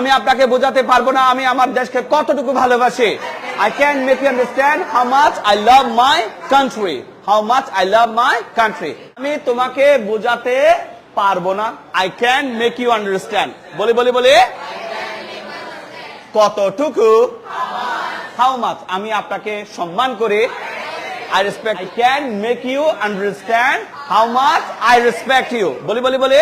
আমি আপনাকে বোঝাতে পারব না, আমি আমার দেশকে কতটুকু ভালোবাসি। I can make you understand how much I love my country how much I love my country আমি তোমাকে বোঝাতে পারব না I can make you understand বলি বলি বলি। কতটুকু? হাউ মাচ আমি আপনাকে সম্মান করি। I respect I can make you understand how much I respect you বলি বলি বলি।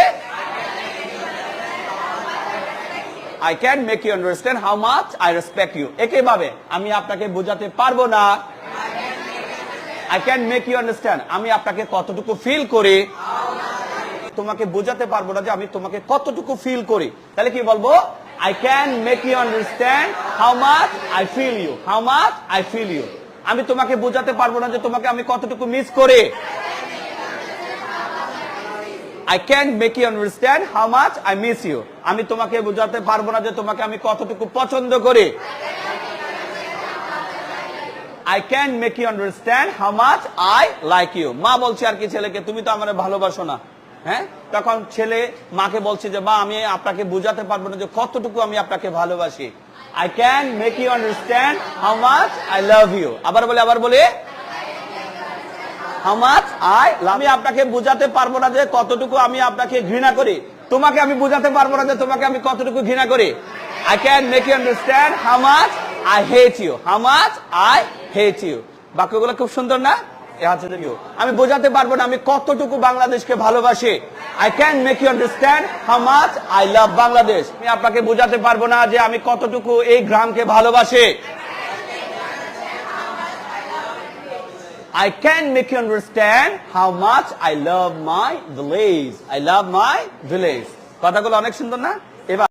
I can make you understand how much I respect you একইভাবে আমি আপনাকে বোঝাতে পারব না। I can make you understand আমি আপনাকে কতটুকু ফিল করি। তোমাকে বোঝাতে পারব না যে আমি তোমাকে কতটুকু ফিল করি। তাহলে কি বলব? I can make you understand how much I feel you how much I feel you আমি তোমাকে বোঝাতে পারব না যে তোমাকে আমি কতটুকু মিস করি। I can make you understand how much I miss you আমি তোমাকে বোঝাতে পারব না যে তোমাকে আমি কতটুকু পছন্দ করি। I can make you understand how much I like you মা বলছে, আর কি ছেলেকে? তুমি তো আমার ভালোবাসো না। হ্যাঁ? তখন ছেলে মাকে বলছে যে, মা, আমি আপনাকে বোঝাতে পারব না যে কতটুকু আমি আপনাকে ভালোবাসি। I can make you understand how much I love you আবার বলে আবার বলে মাচ আই আমি আপনাকে বোঝাতে পারব না যে কতটুকু আমি আপনাকে ঘৃণা করি। তোমাকে আমি বোঝাতে পারব না যে তোমাকে আমি কতটুকু ঘৃণা করি। I can make you understand how much I hate you how much I hate you বাক্যগুলো খুব সুন্দর না? আমি বোঝাতে পারব না আমি কতটুকু বাংলাদেশকে ভালোবাসি। I can make you understand how much I love Bangladesh আমি আপনাকে বোঝাতে পারব না যে আমি কতটুকু এই গ্রামকে ভালোবাসি। I can make you understand how much I love my village. I love my village. কথাগুলো অনেক সুন্দর না